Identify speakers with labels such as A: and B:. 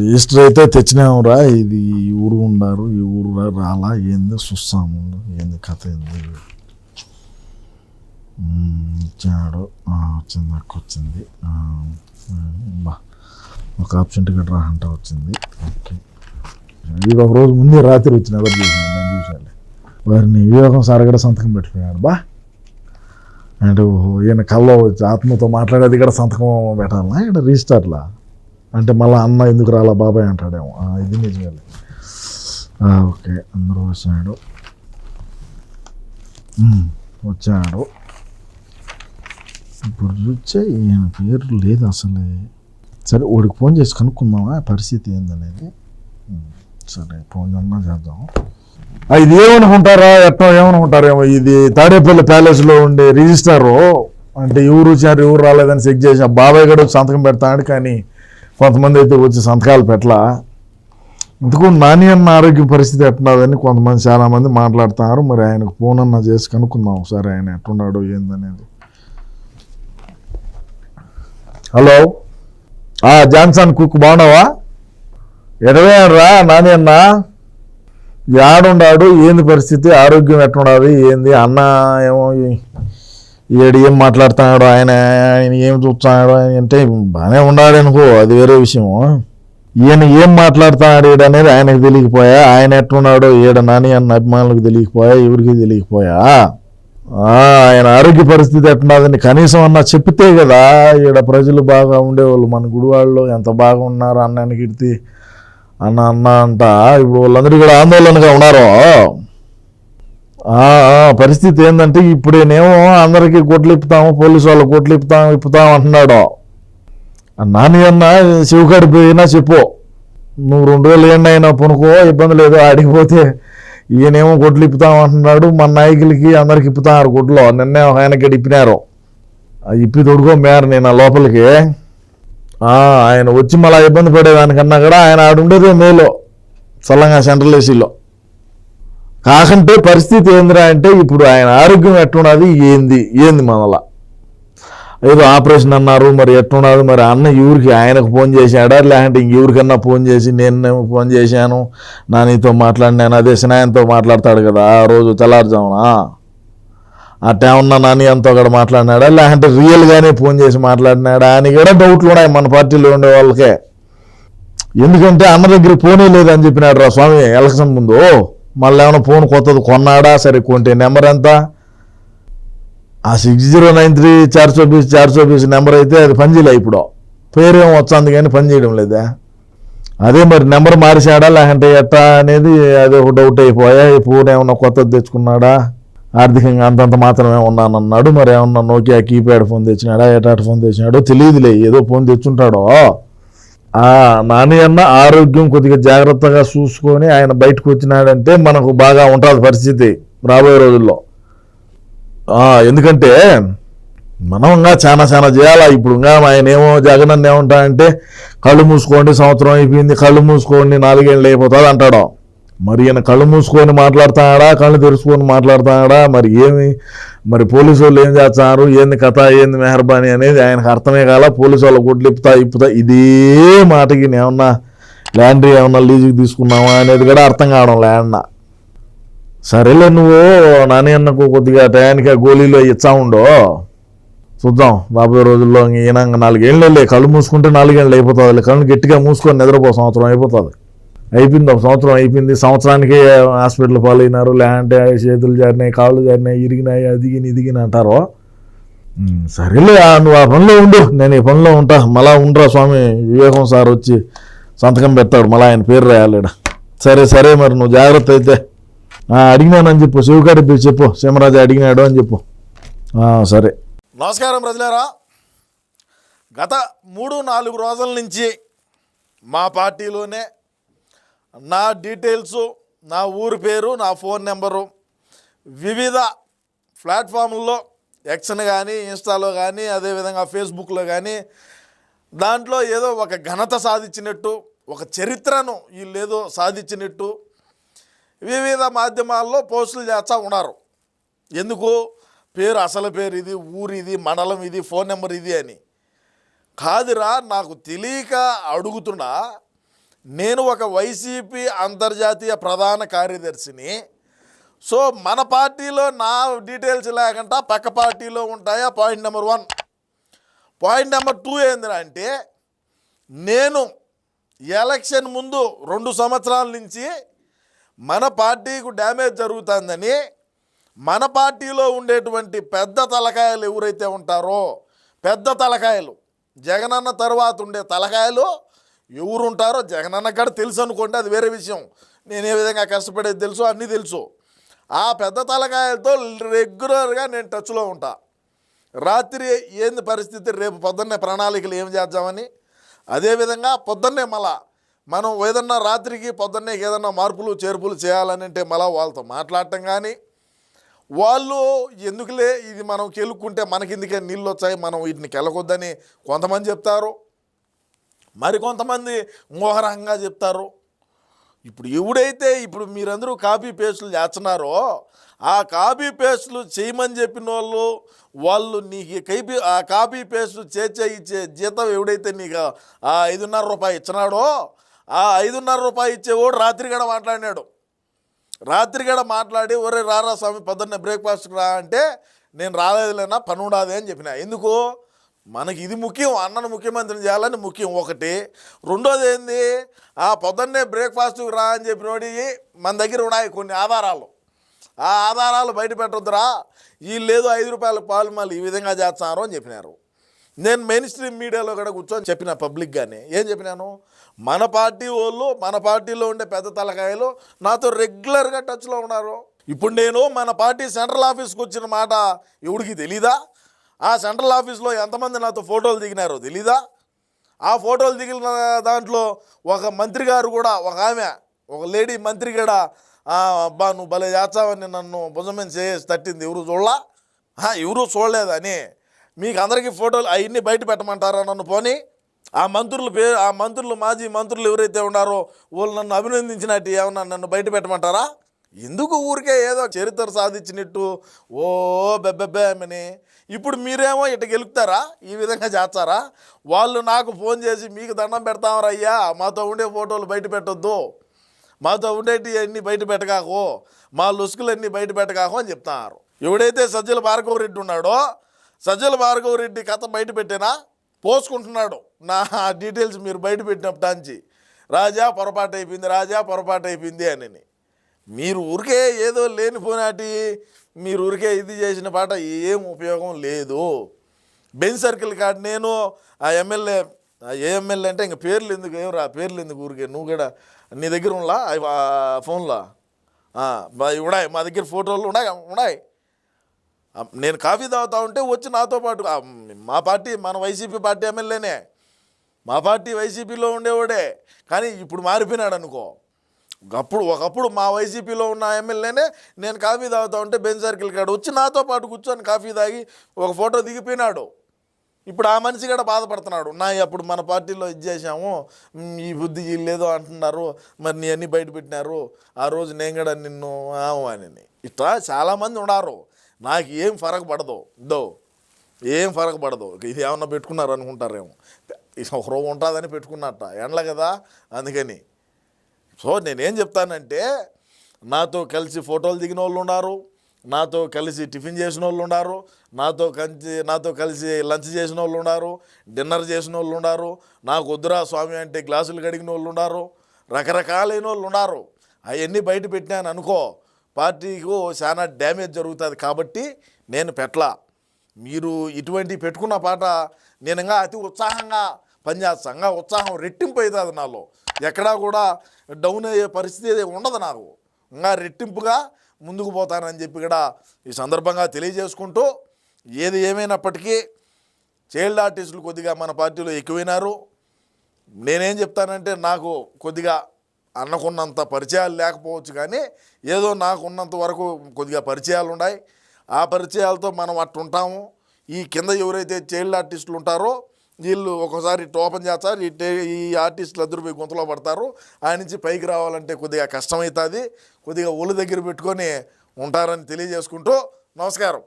A: Register అయితే తెచ్చినామురా ఇది ఈ ఊరు ఉండారు ఈ ఊరు రాలా ఏంది చూస్తాము ఏంది కథ ఏంది. ఇచ్చాడు. వచ్చింది అక్క వచ్చింది. బా ఒక ఆప్షన్ టికెట్ రా అంట వచ్చింది. ఓకే. ఇది ఒక రోజు ముందే రాత్రి వచ్చిన ఎవరు చూసాను నేను చూసాను వారిని వివేకం సార్ కూడా సంతకం పెట్టిపోయాడు. బా. అంటే ఓహో ఈయన కల్లో వచ్చి ఆత్మతో మాట్లాడేది కూడా సంతకం పెట్టాలా? ఇక్కడ రిజిస్టర్లా? అంటే మళ్ళీ అన్న ఎందుకు రాలా బాబాయ్ అంటాడేమో. ఇది నిజమే ఓకే అందరూ వచ్చాడు వచ్చాడు ఇప్పుడు చూస్తే ఈయన పేరు లేదు అసలే. సరే వాడికి ఫోన్ చేసి కనుక్కుందామా? పరిస్థితి ఏందనేది? సరే ఫోన్ అన్నా చేద్దాం. ఇది ఏమనుకుంటారా? ఎట్టో ఏమనుకుంటారేమో? ఇది తాడేపల్లి ప్యాలెస్లో ఉండే రిజిస్టారు. అంటే ఎవరు వచ్చారు ఎవరు రాలేదని చెక్ చేసి బాబాయ్ కూడా సంతకం పెడతాడు కానీ కొంతమంది అయితే వచ్చి సంతకాలు పెట్టలా. ఇందుకు నాని అన్న ఆరోగ్య పరిస్థితి ఎట్టున్నదని కొంతమంది చాలామంది మాట్లాడుతున్నారు. మరి ఆయనకు ఫోన్ అన్న చేసి కనుక్కుందాం ఒకసారి ఆయన ఎట్టున్నాడు ఏందనేది. హలో? జాన్సన్ కుక్ బాగున్నావా? ఎడవే రా నాని అన్న యాడుండాడు ఏంది పరిస్థితి? ఆరోగ్యం ఎట్టున్నది ఏంది? అన్న ఏమో ఈ- ఈడు ఏం మాట్లాడుతున్నాడు ఆయన ఆయన ఏం చూస్తున్నాడు ఆయన అంటే బాగానే ఉన్నాడు అనుకో అది వేరే విషయము ఈయన ఏం మాట్లాడుతున్నాడు ఈడు అనేది ఆయనకు తెలియకపోయా ఆయన ఎట్లున్నాడో ఈడ నాని అన్న అభిమానులకు తెలియకపోయా ఎవరికి తెలియకపోయా? ఆయన ఆరోగ్య పరిస్థితి ఎట్టున్నదని కనీసం అన్న చెప్తే కదా ఈడ ప్రజలు బాగా ఉండేవాళ్ళు మన గుడివాళ్ళు ఎంత బాగా ఉన్నారు అన్నానికి కీర్తి అన్న అన్న అంట. ఇప్పుడు వాళ్ళందరూ కూడా ఆందోళనగా ఉన్నారు? పరిస్థితి ఏంటంటే ఇప్పుడేనేమో అందరికీ కొట్లు ఇప్పుతాము పోలీసు వాళ్ళు కొట్లు ఇప్పుతాం ఇప్పుతాం అంటున్నాడు. నాని అన్న శివకాడి పోయినా చెప్పు. నువ్వు రెండు రోజులు ఏండి అయినా పునుకో ఇబ్బంది లేదు ఆడికిపోతే ఈయనేమో కొట్లు ఇప్పుతాం అంటున్నాడు. మన నాయకులకి అందరికి ఇప్పుతారు కొట్లో. నిన్నే ఆయనకి ఇప్పినారు. ఆ ఇప్పి తొడుకో మేర నేను ఆ లోపలికి. ఆయన వచ్చి మళ్ళీ ఇబ్బంది పడేదానికన్నా కూడా ఆయన ఆడుండేదే మేలు. చల్లంగా సెంట్రల్ ఏసీలో. కాకంటే పరిస్థితి ఏందిరా అంటే ఇప్పుడు ఆయన ఆరోగ్యం ఎట్టున్నది ఏంది? ఏంది మనలా? ఏదో ఆపరేషన్ అన్నారు మరి ఎట్లున్నది? మరి అన్న ఎవరికి ఆయనకు ఫోన్ చేశాడా? లేదంటే ఇంకెవరికన్నా ఫోన్ చేసి నేను ఫోన్ చేశాను నా నీతో మాట్లాడినాను అదే స్నాయంతో మాట్లాడతాడు కదా ఆ రోజు తెల్లారుజామున. అట్టేమన్నా నాని అంతా కూడా మాట్లాడినాడా? లేదంటే రియల్గానే ఫోన్ చేసి మాట్లాడినాడా? అని కూడా డౌట్లు ఉన్నాయి మన పార్టీలో ఉండే వాళ్ళకే. ఎందుకంటే అన్న దగ్గర ఫోనే లేదని చెప్పినాడు రా స్వామి ఎలక్షన్ ముందు. మళ్ళీ ఏమైనా ఫోన్ కొత్తది కొన్నాడా? సరే కొంటే నెంబర్ ఎంత? ఆ సిక్స్ జీరో నైన్ త్రీ చార్ చౌబీస్ చార్ చౌబీస్ నెంబర్ అయితే అది పనిచేయలే ఇప్పుడు. పేరేం వచ్చింది కానీ పని చేయడం లేదా? అదే మరి నెంబర్ మారిసాడా లేకంటే ఎట్టా అనేది అది ఒక డౌట్ అయిపోయా? ఈ ఫోన్ ఏమన్నా కొత్తది తెచ్చుకున్నాడా? ఆర్థికంగా అంతంత మాత్రమే ఉన్నానన్నాడు. మరి ఏమన్నా నోకియా కీప్యాడ్ ఫోన్ తెచ్చినాడా? ఎటాట్ ఫోన్ తెచ్చినాడో తెలియదులే. ఏదో ఫోన్ తెచ్చుంటాడో. ఆ ఆరోగ్యం కొద్దిగా జాగ్రత్తగా చూసుకొని ఆయన బయటకు వచ్చినాడంటే మనకు బాగా ఉంటుంది పరిస్థితి రాబోయే రోజుల్లో. ఎందుకంటే మనం ఇంకా చాలా చాలా చేయాలా? ఇప్పుడు ఇంకా ఆయన ఏమో జగన్ అన్న ఏమంటాడంటే కళ్ళు మూసుకోండి సంవత్సరం అయిపోయింది కళ్ళు మూసుకోండి నాలుగేళ్ళు అయిపోతుంది అంటాడు. మరి ఈయన కళ్ళు మూసుకొని మాట్లాడుతున్నాడా కళ్ళు తెరుచుకొని మాట్లాడుతున్నాడా? మరి ఏమి? మరి పోలీసు వాళ్ళు ఏం చేస్తున్నారు? ఏంది కథ? ఏంది మెహర్బానీ అనేది ఆయనకు అర్థమే కాల పోలీసు వాళ్ళు కొట్లు ఇప్పుతా. ఇదే మాటకి ఏమన్నా ల్యాండ్ ఏమన్నా లీజుకి తీసుకున్నావా అనేది కూడా అర్థం కావడం ల్యాండ్ సరేలే నువ్వు నాని అన్నకు కొద్దిగా టయానికి ఆ గోళీలో ఇచ్చా ఉండో. చూద్దాం రాబోయే రోజుల్లో ఈయన నాలుగేళ్ళు వెళ్ళి కళ్ళు మూసుకుంటే నాలుగేళ్ళు అయిపోతుంది కళ్ళు గట్టిగా మూసుకొని నిద్రపో సంవత్సరం అయిపోతుంది. అయిపోయింది ఒక సంవత్సరం అయిపోయింది. సంవత్సరానికి హాస్పిటల్ పాలైనారు. లేదంటే చేతులు జారినాయి కాళ్ళు జారినాయి ఇరిగినాయి అదిగిని ఇదిగిన అంటారు. సరేలే నువ్వు ఆ పనిలో ఉండు. నేను ఈ పనిలో ఉంటా. మళ్ళా ఉండరా స్వామి? వివేకం సార్ వచ్చి సంతకం పెడతాడు. మళ్ళీ ఆయన పేరు రాయాలి సరే సరే మరి నువ్వు జాగ్రత్త అయితే. ఆ, అడిగినానని చెప్పు. శివకాడి పోయి చెప్పు. సింహరాజు అడిగినాడు అని చెప్పు. సరే.
B: నమస్కారం ప్రజలారా. గత మూడు నాలుగు రోజుల నుంచి మా పార్టీలోనే నా డీటెయిల్స్ నా ఊరి పేరు నా ఫోన్ నెంబరు వివిధ ప్లాట్ఫామ్ల్లో ఎక్సన్ కానీ ఇన్స్టాలో కానీ అదేవిధంగా ఫేస్బుక్లో కానీ దాంట్లో ఏదో ఒక ఘనత సాధించినట్టు ఒక చరిత్రను వీళ్ళేదో ఏదో సాధించినట్టు వివిధ మాధ్యమాల్లో పోస్టులు చేస్తూ ఉన్నారు. ఎందుకు? పేరు అసలు పేరు ఇది ఊరు ఇది మండలం ఇది ఫోన్ నెంబర్ ఇది అని. కాదురా నాకు తెలియక అడుగుతున్నా నేను ఒక వైసీపీ అంతర్జాతీయ ప్రధాన కార్యదర్శిని. సో మన పార్టీలో నా డీటెయిల్స్ లేకుండా పక్క పార్టీలో ఉంటాయా? Point number one point number two ఏందిరా అంటే నేను ఎలక్షన్ ముందు రెండు సంవత్సరాల నుంచి మన పార్టీకు డ్యామేజ్ జరుగుతుందని మన పార్టీలో ఉండేటువంటి పెద్ద తలకాయలు ఎవరైతే ఉంటారో పెద్ద తలకాయలు జగనన్న తర్వాత ఉండే తలకాయలు ఎవరు ఉంటారో జగనన్న కాడ తెలుసు అనుకోండి అది వేరే విషయం. నేను ఏ విధంగా కష్టపడేది తెలుసు అన్నీ తెలుసు. ఆ పెద్ద తలకాయలతో రెగ్యులర్గా నేను టచ్లో ఉంటా. రాత్రి ఏంది పరిస్థితి? రేపు పొద్దున్నే ప్రణాళికలు ఏం చేద్దామని? అదేవిధంగా పొద్దున్నే మళ్ళా మనం ఏదన్నా రాత్రికి పొద్దున్నే ఏదన్నా మార్పులు చేర్పులు చేయాలని అంటే మళ్ళా వాళ్ళతో మాట్లాడటం కానీ వాళ్ళు ఎందుకులే ఇది మనం కెలుక్కుంటే మనకిందుకే నీళ్ళు వచ్చాయి మనం వీటిని కెలకొద్దని కొంతమంది చెప్తారు. మరి కొంతమంది మోహరంగా చెప్తారు. ఇప్పుడు ఎవడైతే ఇప్పుడు మీరందరూ కాపీ పేస్టులు చేస్తున్నారో ఆ కాపీ పేస్టులు చేయమని చెప్పిన వాళ్ళు వాళ్ళు నీకు కైపీ ఆ కాపీ పేస్టులు చేర్చే ఇచ్చే జీతం ఎవడైతే నీకు ఆ ఐదున్నర రూపాయి ఇచ్చినాడో ఆ ఐదున్నర రూపాయి ఇచ్చేవాడు రాత్రి కూడా మాట్లాడినాడు. రాత్రి కూడా మాట్లాడి ఒరే రారా స్వామి పొద్దున్నే బ్రేక్ఫాస్ట్కి రా అంటే నేను రాలేదులేనా పని ఉండదు అని చెప్పిన. ఎందుకు? మనకి ఇది ముఖ్యం అన్నను ముఖ్యమంత్రిని చేయాలని ముఖ్యం ఒకటి. రెండోది ఏంది? ఆ పొద్దున్నే బ్రేక్ఫాస్ట్కి రా అని చెప్పినోడి మన దగ్గర ఉన్నాయి కొన్ని ఆధారాలు. ఆ ఆధారాలు బయట పెట్టొద్దురా. వీళ్ళు లేదు ఐదు రూపాయల పాలు మళ్ళీ ఈ విధంగా చేస్తున్నారు అని చెప్పినారు. నేను మెయిన్ స్ట్రీమ్ మీడియాలో కూడా కూర్చొని చెప్పిన పబ్లిక్గానే ఏం చెప్పినాను? మన పార్టీ వాళ్ళు మన పార్టీలో ఉండే పెద్ద తలకాయలు నాతో రెగ్యులర్గా టచ్లో ఉన్నారు. ఇప్పుడు నేను మన పార్టీ సెంట్రల్ ఆఫీస్కి వచ్చిన మాట ఎవడికి తెలీదా? ఆ సెంట్రల్ ఆఫీస్లో ఎంతమంది నాతో ఫోటోలు దిగినారో తెలీదా? ఆ ఫోటోలు దిగిన దాంట్లో ఒక మంత్రి గారు కూడా ఒక ఆమె ఒక లేడీ మంత్రి కూడా అబ్బా నువ్వు భలే చేస్తావని నన్ను భుజమైన చేసి తట్టింది. ఎవరు చూడలా? ఎవరు చూడలేదని మీకు అందరికీ ఫోటోలు అవన్నీ బయట పెట్టమంటారా నన్ను పోనీ? ఆ మంత్రులు పేరు ఆ మంత్రులు మాజీ మంత్రులు ఎవరైతే ఉన్నారో వాళ్ళు నన్ను అభినందించినట్టు ఏమన్నా నన్ను బయట పెట్టమంటారా? ఎందుకు ఊరికే ఏదో చరిత్ర సాధించినట్టు? ఓ బెబ్బెబ్బేమని ఇప్పుడు మీరేమో ఇటు గెలుపుతారా? ఈ విధంగా చేస్తారా? వాళ్ళు నాకు ఫోన్ చేసి మీకు దండం పెడతామరయ్యా మాతో ఉండే ఫోటోలు బయట పెట్టొద్దు. మాతో ఉండేటి అన్నీ బయట పెట్టకాకో. మా లుసుకులన్నీ బయట పెట్టకాకో అని చెప్తున్నారు ఎవడైతే సజ్జల భార్గవ రెడ్డి ఉన్నాడో సజ్జల భార్గవ రెడ్డి కథ బయట పెట్టినా? పోసుకుంటున్నాడు. నా డీటెయిల్స్ మీరు బయట పెట్టినప్పటాంచి రాజా పొరపాటు అయిపోయింది రాజా పొరపాటు అయిపోయింది అని మీరు ఊరికే ఏదో లేనిపోనాటి మీరు ఊరికే ఇది చేసిన పాట ఏం ఉపయోగం లేదు. బెంచ్ సర్కిల్ కాడ నేను ఆ ఎమ్మెల్యే ఆ ఏ ఎమ్మెల్యే అంటే ఇంక పేర్లు ఎందుకు ఏం రా పేర్లు ఎందుకు ఊరికే? నువ్వు కూడా నీ దగ్గర ఉన్నా అవి ఫోన్లో? ఉన్నాయి మా దగ్గర ఫోటోలు ఉన్నాయి ఉన్నాయి. నేను కాఫీ తాగుతా ఉంటే వచ్చి నాతో పాటు మా పార్టీ మన వైసీపీ పార్టీ ఎమ్మెల్యేనే. మా పార్టీ వైసీపీలో ఉండేవాడే. కానీ ఇప్పుడు మారిపోయినాడు అనుకో. అప్పుడు ఒకప్పుడు మా వైసీపీలో ఉన్న ఎమ్మెల్యేనే నేను కాఫీ తాగుతా ఉంటే బెంచ్ సర్కిల్ కాడ వచ్చి నాతో పాటు కూర్చొని కాఫీ తాగి ఒక ఫోటో దిగిపోయినాడు. ఇప్పుడు ఆ మనిషి కూడా బాధపడుతున్నాడు. నా అప్పుడు మన పార్టీలో ఇది చేశాము. ఈ బుద్ధి లేదో అంటున్నారు. మరి నీ అన్నీ బయట పెట్టినారు. ఆ రోజు నేను కూడా నిన్ను అని ఇట్లా చాలామంది ఉన్నారు. నాకు ఏం ఫరక పడదు. దో ఏం ఫరక పడదు. ఇది ఏమన్నా పెట్టుకున్నారు అనుకుంటారేమో. ఒక రోజు ఉంటుందని పెట్టుకున్నట్ట. ఎండ్ల కదా? అందుకని. సో నేనేం చెప్తానంటే నాతో కలిసి ఫోటోలు దిగిన వాళ్ళు ఉన్నారు నాతో కలిసి టిఫిన్ చేసిన వాళ్ళు ఉన్నారు నాతో కలిసి నాతో కలిసి లంచ్ చేసిన వాళ్ళు ఉన్నారు డిన్నర్ చేసిన వాళ్ళు ఉన్నారు నాకు వద్దురా స్వామి అంటే గ్లాసులు కడిగిన వాళ్ళు ఉన్నారు రకరకాలైన వాళ్ళు ఉన్నారు అవన్నీ బయట పెట్టినాను అనుకో పార్టీకు చాలా డ్యామేజ్ జరుగుతుంది కాబట్టి నేను పెట్టలా. మీరు ఇటువంటి పెట్టుకున్న పాట నేను ఇంకా అతి ఉత్సాహంగా పనిచేస్తాను ఉత్సాహం రెట్టింపు అవుతుంది నాలో. ఎక్కడా కూడా డౌన్ అయ్యే పరిస్థితి ఉండదు నాకు. ఇంకా రెట్టింపుగా ముందుకు పోతానని చెప్పి కూడా ఈ సందర్భంగా తెలియజేసుకుంటూ ఏది ఏమైనప్పటికీ చైల్డ్ ఆర్టిస్టులు కొద్దిగా మన పార్టీలో ఎక్కువైనారు. నేనేం చెప్తానంటే నాకు కొద్దిగా అన్నకున్నంత పరిచయాలు లేకపోవచ్చు కానీ ఏదో నాకున్నంత వరకు కొద్దిగా పరిచయాలు ఉన్నాయి ఆ పరిచయాలతో మనం అట్టు ఉంటాము ఈ కింద ఎవరైతే చైల్డ్ ఆర్టిస్టులు ఉంటారో వీళ్ళు ఒకసారి టోపన్ చేస్తారు ఈ టే ఈ ఆర్టిస్టులు అందరూ పోయి గుంతలో పడతారు. ఆ నుంచి పైకి రావాలంటే కొద్దిగా కష్టమవుతుంది. కొద్దిగా ఒళ్ళు దగ్గర పెట్టుకొని ఉంటారని తెలియజేసుకుంటూ నమస్కారం.